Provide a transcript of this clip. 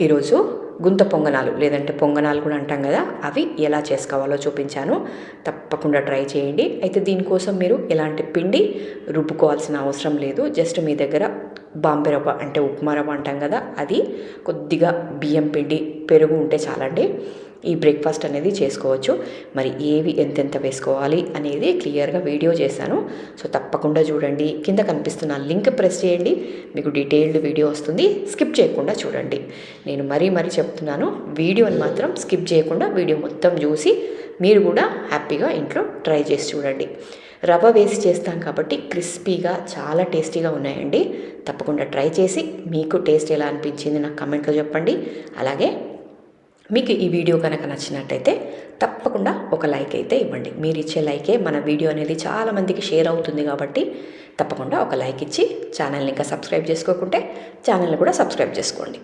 ఈరోజు గుంత పొంగనాలు లేదంటే పొంగనాలు కూడా అంటాం కదా అవి ఎలా చేసుకోవాలో చూపించాను. తప్పకుండా ట్రై చేయండి. అయితే దీనికోసం మీరు ఎలాంటి పిండి రుబ్బుకోవాల్సిన అవసరం లేదు. జస్ట్ మీ దగ్గర బాంబే రవ్వ అంటే ఉప్మా రవ్వ అంటాం కదా అది కొద్దిగా బియ్యం పిండి పెరుగు ఉంటే చాలండి. ఈ బ్రేక్ఫాస్ట్ అనేది చేసుకోవచ్చు. మరి ఏవి ఎంతెంత వేసుకోవాలి అనేది క్లియర్గా వీడియో చేశాను. సో తప్పకుండా చూడండి. కింద కనిపిస్తున్న లింక్ ప్రెస్ చేయండి. మీకు డీటెయిల్డ్ వీడియో వస్తుంది. స్కిప్ చేయకుండా చూడండి. నేను మరీ మరీ చెప్తున్నాను. వీడియోని మాత్రం స్కిప్ చేయకుండా వీడియో మొత్తం చూసి మీరు కూడా హ్యాపీగా ఇంట్లో ట్రై చేసి చూడండి. రవ్వ వేసి చేస్తాం కాబట్టి క్రిస్పీగా చాలా టేస్టీగా ఉన్నాయండి. తప్పకుండా ట్రై చేసి మీకు టేస్ట్ ఎలా అనిపించింది నాకు కమెంట్లో చెప్పండి. అలాగే మీకు ఈ వీడియో కనుక నచ్చినట్టయితే తప్పకుండా ఒక లైక్ అయితే ఇవ్వండి. మీరు ఇచ్చే లైకే మన వీడియో అనేది చాలామందికి షేర్ అవుతుంది కాబట్టి తప్పకుండా ఒక లైక్ ఇచ్చి ఛానల్ని ఇంకా సబ్స్క్రైబ్ చేసుకోకుంటే ఛానల్ని కూడా సబ్స్క్రైబ్ చేసుకోండి.